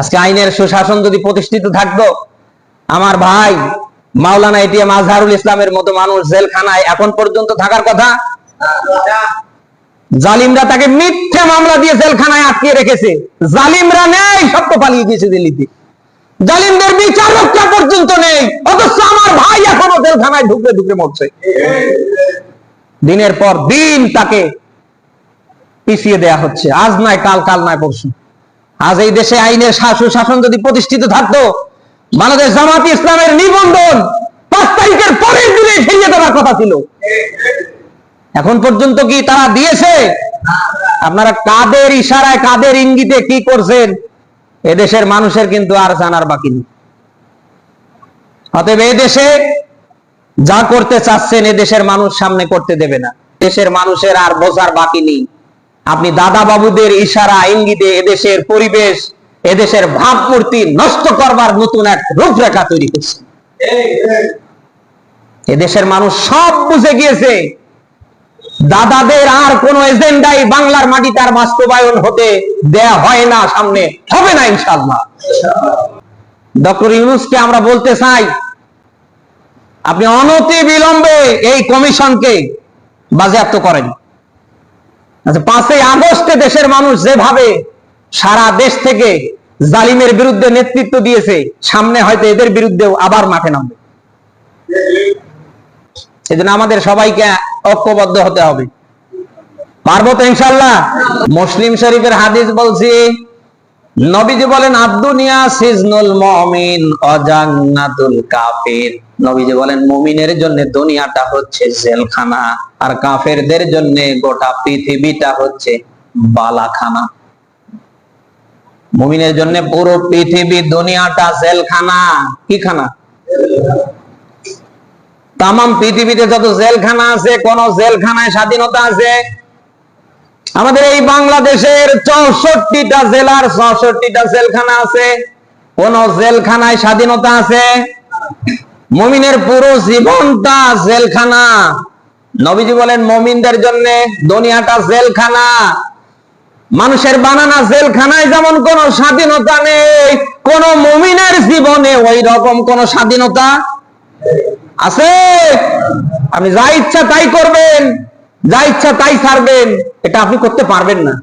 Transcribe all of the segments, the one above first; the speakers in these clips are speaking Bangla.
আজকে আইনের সুশাসন যদি প্রতিষ্ঠিত থাকতো, আমার ভাই মাওলানা এটিএম আজহারুল ইসলামের মতো মানুষ জেলখানায় এখন পর্যন্ত থাকার কথা, জালিমরা তাকে মিথ্যা মামলা দিয়ে জেলখানায় আটকে রেখেছে। জালিমরা নেই সব তো পালিয়ে গিয়েছে দিল্লিতে। জালিমদের বিচারকটা পর্যন্ত নেই, অথচ আমার ভাই এখনও জেলখানায় ঢুকে ঢুকে মরছে। দিনের পর দিন তাকে পিছিয়ে দেয়া হচ্ছে। আজ নয়, কাল কাল নয়, পরশু। আজ এই দেশে আইনের শাসন শাসন যদি প্রতিষ্ঠিত থাকতো, বাংলাদেশ জামাত ইসলামের নিবন্ধন পাঁচ তারিখের পরের দিনে ফিরিয়ে দেওয়ার কথা ছিল। এখন পর্যন্ত কি তারা দিয়েছে? আপনারা কাদের ইশারায়, কাদের ইঙ্গিতে কি করছেন? এদেশের মানুষের কিন্তু আর জানার বাকি নেই। অতএব দেশে যা করতে চাচ্ছেন এদেশের মানুষ সামনে করতে দেবে না। দেশের মানুষের আর বোঝার বাকি নেই। আপনি দাদা বাবুদের ইশারা, ইঙ্গিতে এদেশের পরিবেশ, এদেশের ভাবমূর্তি নষ্ট করবার নতুন এক রূপরেখা তৈরি করছেন এদেশের মানুষ সব বুঝে গিয়েছে, দাদাদের আর কোন এজেন্ডাই বাংলার মাটিতে আর বাস্তবায়ন হতে দেয়া হয় না, সামনে হবে না ইনশাল্লাহ ডক্টর ইউনুসকে আমরা বলতে চাই, আপনি অনতি বিলম্বে এই কমিশনকে বাজেয়াপ্ত করেন। আচ্ছা পাঁচই আগস্টে দেশের মানুষ যেভাবে সারা দেশ থেকে জালিমের বিরুদ্ধে নেতৃত্ব দিয়েছে, সামনে হয়তো এদের বিরুদ্ধেও আবার মাঠে নামবে। সেজন্য আমাদের সবাইকে ঐক্যবদ্ধ হতে হবে। পার্বত ইনশাল্লাহ মুসলিম শরীফের হাদিস বলছি নবীজি বলেন আব্দুনিয়া সিজনুল মুমিন, অজান্নাতুল কাফির। নবীজি বলেন, মুমিনের জন্য দুনিয়াটা হচ্ছে জেলখানা, আর কাফেরদের জন্য গোটা পৃথিবীটা হচ্ছে বালাখানা। মুমিনের জন্য পুরো পৃথিবী দুনিয়াটা জেলখানা। কি খানা? তাম পৃথিবীতে যত জেলখানা আছে, কোন জেলখানায় স্বাধীনতা আছে আমাদের এই বাংলাদেশের চৌষট্টিটা জেলার চৌষট্টিটা জেলখানা আছে। কোন জেলখানায় স্বাধীনতা আছে? মমিনের পুরো জীবনটা জেলখানা। নবীজি বলেন, মমিনদের জন্য দুনিয়াটা জেলখানা। মানুষের বানানা জেলখানায় যেমন কোন স্বাধীনতা নেই, কোন মমিনের জীবনে ওই রকম কোন স্বাধীনতা আছে? আপনি যা ইচ্ছা তাই করবেন, যা ইচ্ছা তাই ছাড়বেন। এটা আপনি করতে পারবেন না।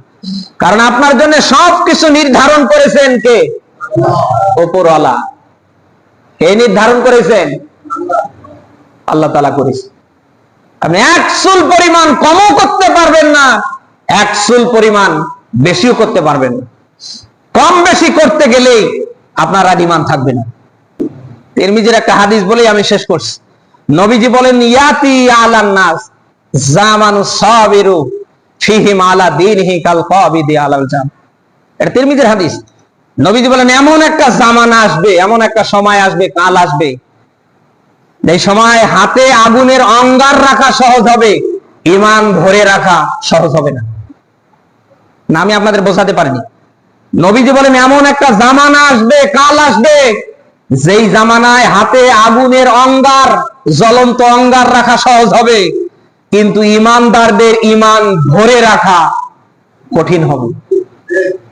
কারণ আপনার জন্য সবকিছু নির্ধারণ করেছেন কে? ওপরওয়ালা। কে নির্ধারণ করেছেন? আল্লাহ তালা করেছে আপনি একচুল পরিমাণ কমও করতে পারবেন না একচুল পরিমাণ বেশিও করতে পারবেন না। কম বেশি করতে গেলেই আপনার আর ইমান থাকবে না। তিরমিজির একটা হাদিস বলেই আমি শেষ করছি। নবীজি বলেন, ইয়াতি আলান নাস, জামানু সাবিরু এমন একটা জামানা আসবে, এমন একটা সময় আসবে, কাল আসবে। এই সময় হাতে আগুনের অঙ্গার রাখা সহজ হবে, ইমান ধরে রাখা সহজ হবে না। না, আমি আপনাদের বোঝাতে পারিনি। নবীজি বলেন, এমন একটা জামানা আসবে, কাল আসবে, যেই জামানায় হাতে আগুনের অঙ্গার, জ্বলন্ত অঙ্গার রাখা সহজ হবে। কিন্তু ইমানদারদের ইমান ধরে রাখা কঠিন হবে।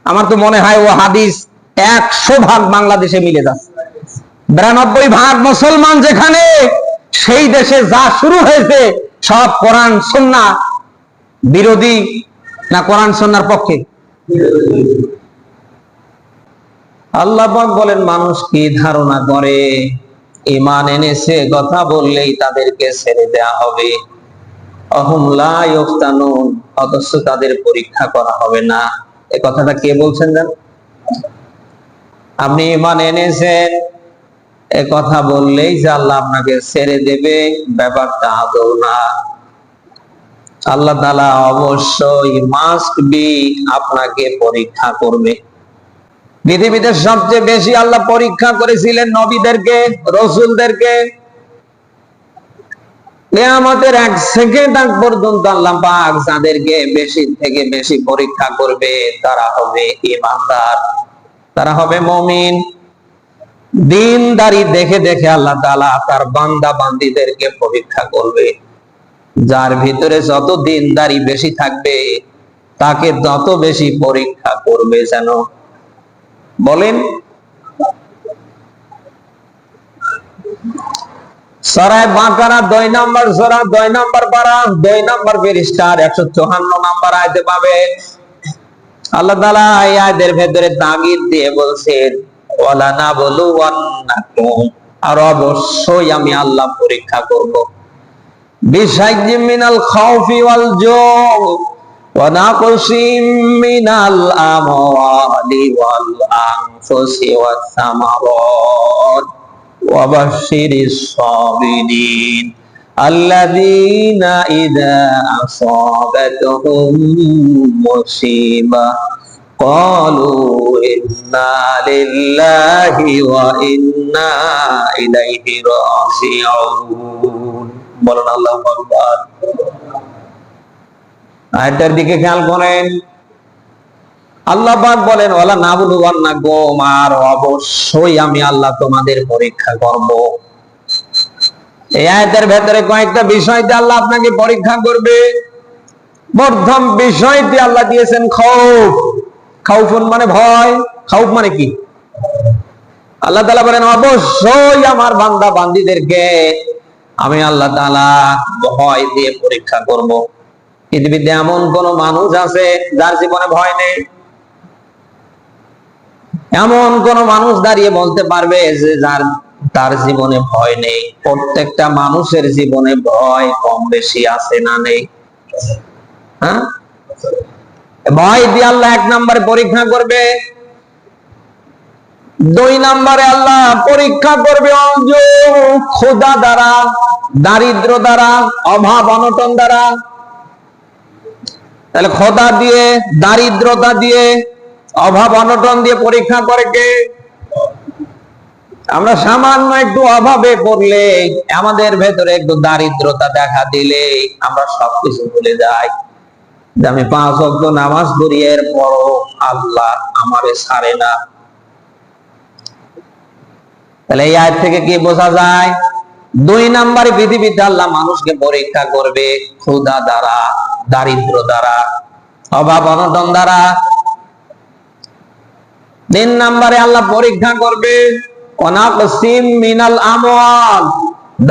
আমার তো মনে হয় ও হাদিস একশো ভাগ বাংলাদেশে মিলে যাচ্ছে। বিরানব্বই ভাগ মুসলমান যেখানে, সেই দেশে যা শুরু হয়েছে, সব কোরআন, সন্না। বিরোধী না কোরআন সন্ন্যার পক্ষে? আল্লাহ বলেন, মানুষ কি ধারণা করে? ইমান এনেছে, কথা বললেই তাদেরকে ছেড়ে দেয়া হবে। তাদের পরীক্ষা করা হবে না। এ কথাটা কে বলছেন জান? আপনি ইমান এনেছেন, এ কথা বললেই যে আল্লাহ আপনাকে ছেড়ে দেবে, ব্যাপারটা আদৌ না। আল্লাহ তালা অবশ্যই মাস্ট বি আপনাকে পরীক্ষা করবে। পৃথিবীতে সবচেয়ে বেশি আল্লাহ পরীক্ষা করেছিলেন নবীদেরকে, রসুলদেরকে। আমাদের এক সেকেন্ড আগ পর্যন্ত আল্লাহ পাক যাদেরকে বেশি থেকে বেশি পরীক্ষা করবে, তারা হবে ইমানদার তারা হবে মমিন। দিনদারি দেখে দেখে আল্লাহ তাআলা তার বান্দা বান্দিদেরকে পরীক্ষা করবে। যার ভিতরে যত দিনদারি বেশি থাকবে, তাকে তত বেশি পরীক্ষা করবে যেন। বলেন। সরাই বাঁকারা, দুই নম্বর সরা, দুই নম্বর পারা, দুই নম্বর ফেরিস্টার একশো চুহান্ন নম্বর আয়তে পাবেন আল্লাহ তালা এই ভেতরে তাগিদ দিয়ে বলছেন অবশ্যই আমি আল্লাহ পরীক্ষা করব। সামারাত। وبشر الصابرين الذين إذا أصابتهم مصيبة قالوا إنا لله وإنا إليه راجعون বলেন আল্লাহ আকবার আয়টার দিকে খেয়াল করেন আল্লাহ বলেন ওলা না বলুয়ান না গো আর অবশ্যই আমি আল্লাহ তোমাদের পরীক্ষা করব। এই ভেতরে কয়েকটা আল্লাহ আপনাকে পরীক্ষা করবে। প্রথম বিষয়টি আল্লাহ দিয়েছেন খৌফ। খাউফুন মানে ভয়। খাউফ মানে কি? আল্লাহ তালা বলেন, অবশ্যই আমার বান্দা বান্দিদেরকে আমি আল্লাহ তালা ভয় দিয়ে পরীক্ষা করব। পৃথিবীতে এমন কোন মানুষ আছে যার জীবনে ভয় নেই। এমন কোন মানুষ দাঁড়িয়ে বলতে পারবে যে যার, তার জীবনে ভয় নেই। প্রত্যেকটা মানুষের জীবনে ভয় কম বেশি আছে না নেই। হ্যাঁ? ভয় দিয়ে আল্লাহ এক নম্বরে পরীক্ষা করবে। দুই নম্বরে আল্লাহ পরীক্ষা করবে ক্ষুদা দ্বারা, দারিদ্র দ্বারা, অভাব অনটন দ্বারা। তাহলে খোদা দিয়ে, দারিদ্রতা দিয়ে অভাব অনটন দিয়ে পরীক্ষা করে কে? আমরা সামান্য একটু অভাবে পড়লে আমাদের ভেতরে একটু দারিদ্রতা দেখা দিলে আমরা সবকিছু ভুলে যাই। যে আমি পাঁচ অব্দ নামাজ পড়ি এর আল্লাহ আমারে ছাড়ে না। তাহলে এই আয় থেকে কি বোঝা যায়? দুই নাম্বার পৃথিবীতে আল্লাহ মানুষকে পরীক্ষা করবে ক্ষুধা দ্বারা, দারিদ্র দ্বারা, অভাব অনটন দ্বারা। তিন নাম্বারে আল্লাহ পরীক্ষা করবে, অনাকসিম মিনাল আমওয়াল,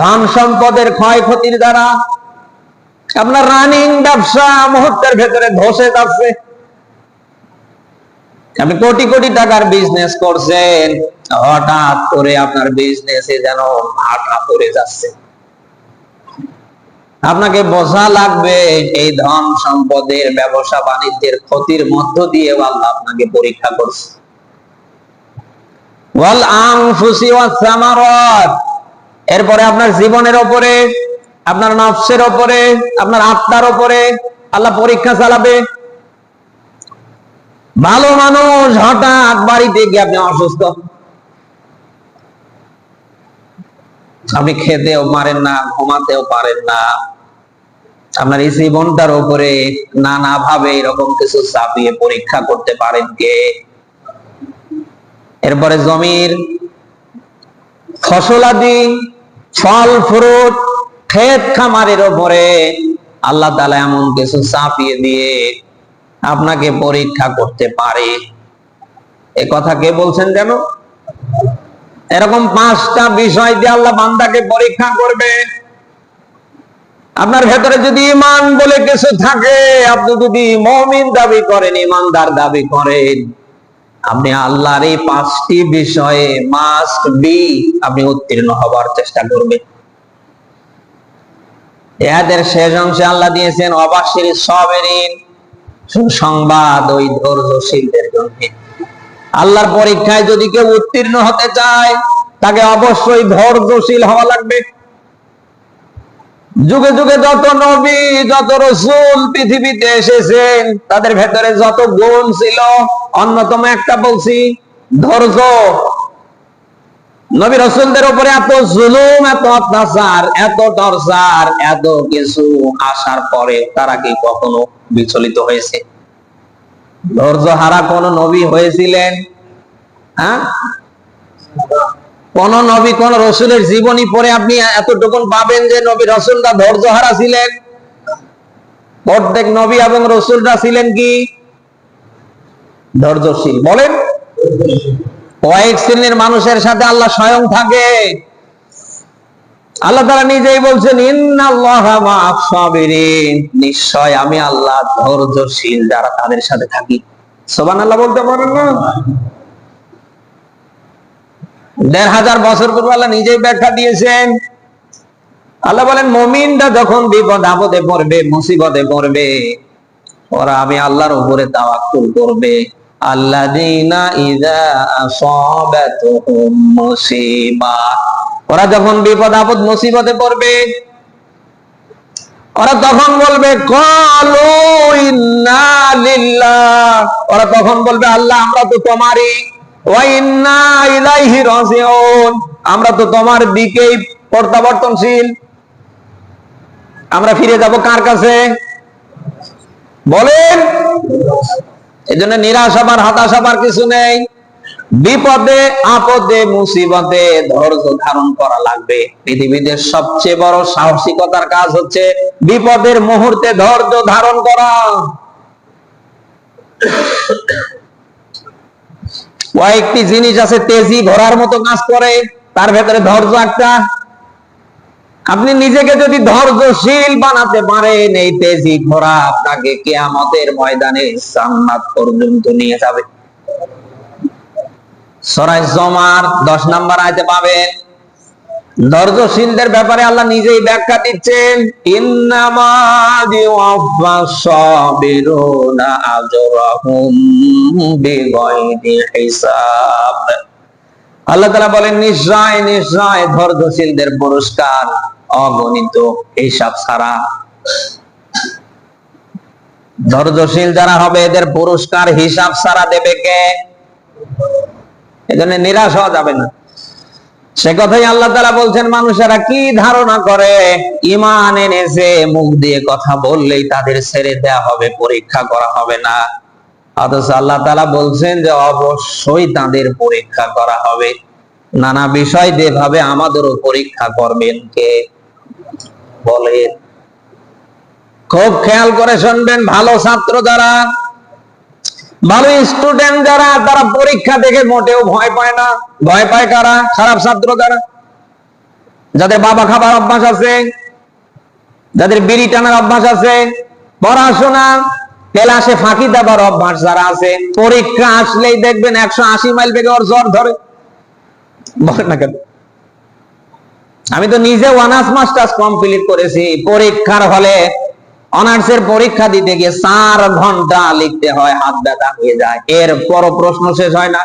ধন সম্পদের ক্ষয়ক্ষতির দ্বারা। আপনার রানিং ব্যবসা মুহূর্তের ভেতরে ধসে যাচ্ছে। আপনি কোটি কোটি টাকার বিজনেস করছেন, হঠাৎ করে আপনার বিজনেসে যেন ভাটা পড়ে যাচ্ছে। আপনাকে বোঝা লাগবে, এই ধন সম্পদের ব্যবসা বাণিজ্যের ক্ষতির মধ্য দিয়ে আল্লাহ আপনাকে পরীক্ষা করছে। এরপরে আপনার জীবনের উপরে আপনার নফসের উপরে আপনার আত্মার উপরে আল্লাহ পরীক্ষা চালাবে। ভালো মানুষ হঠাৎ বাড়িতে গিয়ে আপনি অসুস্থ। আপনি খেতেও পারেন না, ঘুমাতেও পারেন না। আপনার এই জীবনটার উপরে নানা ভাবে এরকম কিছু চাপিয়ে পরীক্ষা করতে পারেন কে? এরপরে জমির ফসলাদি, ফল, ফ্রুট, ক্ষেত খামারের উপরে আল্লাহ তালা এমন কিছু চাপিয়ে দিয়ে আপনাকে পরীক্ষা করতে পারে। এ কথা কে বলছেন যেন? এরকম পাঁচটা বিষয় দিয়ে আল্লাহ বান্দাকে পরীক্ষা করবে। আপনার ভেতরে যদি ইমান বলে কিছু থাকে, আপনি যদি মমিন দাবি করেন ইমানদার দাবি করেন আপনি আল্লাহর এই পাঁচটি বিষয়ে মাস্ট বি আপনি উত্তীর্ণ হবার চেষ্টা করবেন। এদের শেষ অংশে আল্লাহ দিয়েছেন অবাসির সবেরিন, সুসংবাদ ওই ধৈর্যশীলদের জন্য। আল্লাহর পরীক্ষায় যদি কেউ উত্তীর্ণ হতে চায়, তাকে অবশ্যই ধৈর্যশীল হওয়া লাগবে। যুগে যুগে যত নবী, যত রসুল পৃথিবীতে এসেছেন, তাদের ভেতরে যত গুণ ছিল, অন্যতম একটা বলছি, ধৈর্য। নবী রসুলদের উপরে এত জুলুম, এত অত্যাচার, এত টর্চার, এত কিছু আসার পরে তারা কি কখনো বিচলিত হয়েছে? ধৈর্য হারা কোন নবী হয়েছিলেন? হ্যাঁ? কোন নবী, কোন রসুলের জীবনী পরে আপনি এতটুকুন পাবেন যে নবী রসুলরা ধৈর্য হারা ছিলেন। প্রত্যেক নবী এবং রসুলরা ছিলেন কি? ধৈর্যশীল। বলেন, কয়েক শ্রেণির মানুষের সাথে আল্লাহ স্বয়ং থাকে। আল্লাহ তারা নিজেই বলছেন নিশ্চয় আমি আল্লাহ ধৈর্যশীল যারা তাদের সাথে থাকি। সুবহানাল্লাহ বলতে পারেন না? দেড় হাজার বছর পূর্বে আল্লাহ নিজেই ব্যাখ্যা দিয়েছেন। আল্লাহ বলেন, মমিনরা যখন বিপদ আপদে পড়বে, মুসিবতে পড়বে, ওরা আমি আল্লাহর উপরে তাওয়াক্কুল করবে। ওরা যখন বিপদ আপদ, মুসিবতে পড়বে, ওরা তখন বলবে, কলু ওরা তখন বলবে, আল্লাহ, আমরা তো তোমারই আমরা তো তোমার দিকেই প্রত্যাবর্তনশীল। আমরা ফিরে যাব কার কাছে? বলেন। এই জন্য নিরাশ হবার, হতাশ হবার কিছু নেই। বিপদে, আপদে, মুসিবতে ধৈর্য ধারণ করা লাগবে। পৃথিবীতে সবচেয়ে বড় সাহসিকতার কাজ হচ্ছে বিপদের মুহূর্তে ধৈর্য ধারণ করা। কয়েকটি জিনিস আছে, তেজি ঘোড়ার মতো কাজ করে, তার ভেতরে ধৈর্য একটা। আপনি নিজেকে যদি ধৈর্যশীল বানাতে পারেন, এই তেজি ঘোড়া আপনাকে কেয়ামতের ময়দানে সান্নাত পর্যন্ত নিয়ে যাবে। সরাই জমার দশ নাম্বার আয়তে পাবেন ধৈর্যশীলদের ব্যাপারে আল্লাহ নিজেই ব্যাখ্যা দিচ্ছেন। আল্লাহ বলেন নিশ্চয় নিশ্চয় ধৈর্যশীলদের পুরস্কার অগণিত হিসাব ছাড়া। ধৈর্যশীল যারা হবে এদের পুরস্কার হিসাব ছাড়া দেবে কে? এজন্য নিরাশ হওয়া যাবে না। সে কথাই আল্লাহ তালা বলছেন, মানুষেরা কি ধারণা করে? ইমান এনেছে, মুখ দিয়ে কথা বললেই তাদের ছেড়ে দেয়া হবে, পরীক্ষা করা হবে না। অথচ আল্লাহ তালা বলছেন যে, অবশ্যই তাদের পরীক্ষা করা হবে। নানা বিষয় যেভাবে আমাদেরও পরীক্ষা করবেন কে বলেন খুব খেয়াল করে শুনবেন, ভালো ছাত্র যারা ভালো স্টুডেন্ট যারা, তারা পরীক্ষা দেখে মোটেও ভয় পায় না। ভয় পায় কারা? খারাপ ছাত্র যারা যাদের বাবা খাবার অভ্যাস আছে, যাদের বিড়ি টানার অভ্যাস আছে, পড়াশোনা, ক্লাসে ফাঁকি দেবার অভ্যাস যারা আছে, পরীক্ষা আসলেই দেখবেন একশো আশি মাইল বেগে ওর জ্বর ধরে। না কেন? আমি তো নিজে অনার্স মাস্টার্স কমপ্লিট করেছি, পরীক্ষার হলে অনার্সের পরীক্ষা দিতে গিয়ে চার ঘণ্টা লিখতে হয়, হাত ব্যথা হয়ে যায়। এর পর প্রশ্ন শেষ হয় না।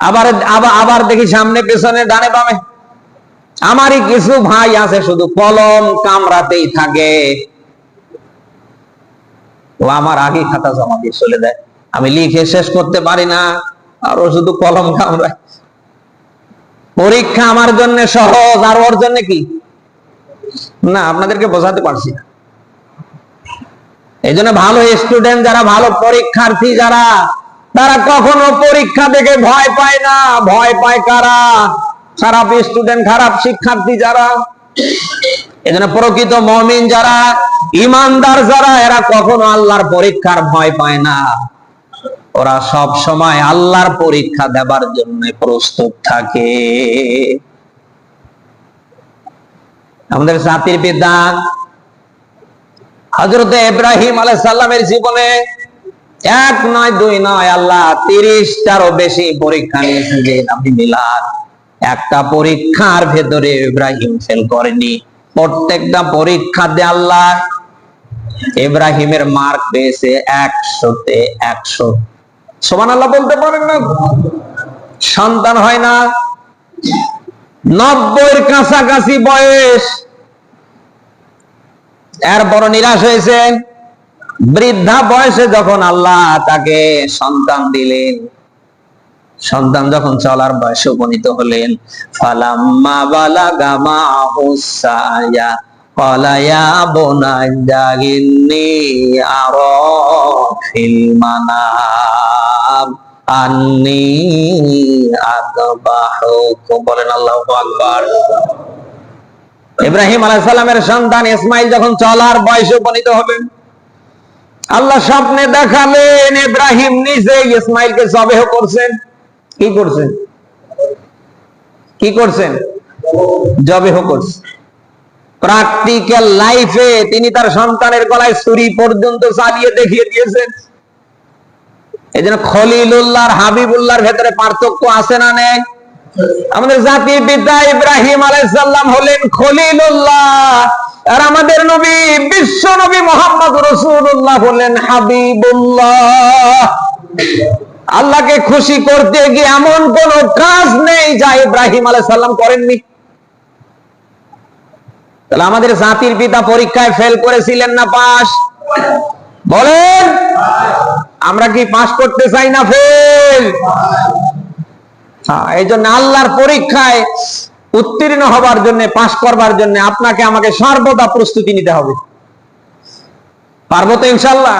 আবার আবার আবার দেখি সামনে পেছনে ডানে বামে। আমারই কিছু ভাই আছে, শুধু কলম কামড়াতেই থাকে। ও আমার আগে খাতা জমা দিয়ে চলে দেয় আমি লিখে শেষ করতে পারি না, আর ও শুধু কলম কামড়ায়। পরীক্ষা আমার জন্য সহজ, আর ওর জন্য কি? না, আপনাদেরকে বোঝাতে পারছি না। এই জন্য ভালো স্টুডেন্ট যারা, ভালো পরীক্ষার্থী যারা, তারা কখনো পরীক্ষা দেখে ভয় পায় না। ভয় পায় কারা? খারাপ স্টুডেন্ট খারাপ শিক্ষার্থী যারা। এই জন্য প্রকৃত মমিন যারা, ইমানদার যারা, এরা কখনো আল্লাহর পরীক্ষার ভয় পায় না। ওরা সব সময় আল্লাহর পরীক্ষা দেবার জন্য প্রস্তুত থাকে। আমাদের জাতির হজরত ইব্রাহিম আলাই সাল্লামের জীবনে এক নয়, দুই নয়, আল্লাহ তিরিশটারও বেশি পরীক্ষা নিয়েছেন যে আপনি মিলাদ। একটা পরীক্ষার ভেতরে ইব্রাহিম ফেল করেনি। প্রত্যেকটা পরীক্ষাতে আল্লাহ ইব্রাহিমের মার্ক পেয়েছে একশোতে একশো। সমান আল্লাহ বলতে পারেন না? সন্তান হয় না। নব্বইয়ের কাছাকাছি বয়স। এরপর নিরাশ হয়েছে। বৃদ্ধা বয়সে যখন আল্লাহ তাকে সন্তান দিলেন, সন্তান যখন চলার বয়সে উপনীত হলেন বলেন আল্লাহু আকবার। ইব্রাহিম আলাইহিস সালামের সন্তান ইসমাইল যখন চলার বয়সে উপনীত হবেন আল্লাহ স্বপ্নে দেখালেন ইব্রাহিম নিজে ইসমাইলকে জবেহ করছেন। কি করছেন? কি করছেন? জবে করছে। প্র্যাকটিক্যাল লাইফে তিনি তার সন্তানের গলায় ছুরি পর্যন্ত চালিয়ে দেখিয়ে দিয়েছেন। এই জন্য খলিলুল্লাহ আর হাবিবুল্লাহর ভেতরে পার্থক্য আছে না নেই? আমাদের জাতির পিতা ইব্রাহিম আলাইসাল্লাম হলেন খলিলুল্লাহ। আর আমাদের নবী, বিশ্ব নবী মোহাম্মদ রসুল্লাহ হলেন হাবিবুল্লাহ। আল্লাহকে খুশি করতে গিয়ে এমন কোন কাজ নেই যা ইব্রাহিম আলাইসাল্লাম করেননি। তাহলে আমাদের জাতির পিতা পরীক্ষায় ফেল করেছিলেন না পাস বলেন, আমরা কি পাস করতে চাই না ফেল এই জন্য আল্লাহর পরীক্ষায় উত্তীর্ণ হবার জন্য, পাশ করবার জন্য আপনাকে আমাকে সর্বদা প্রস্তুতি নিতে হবে। পারব তো ইনশাল্লাহ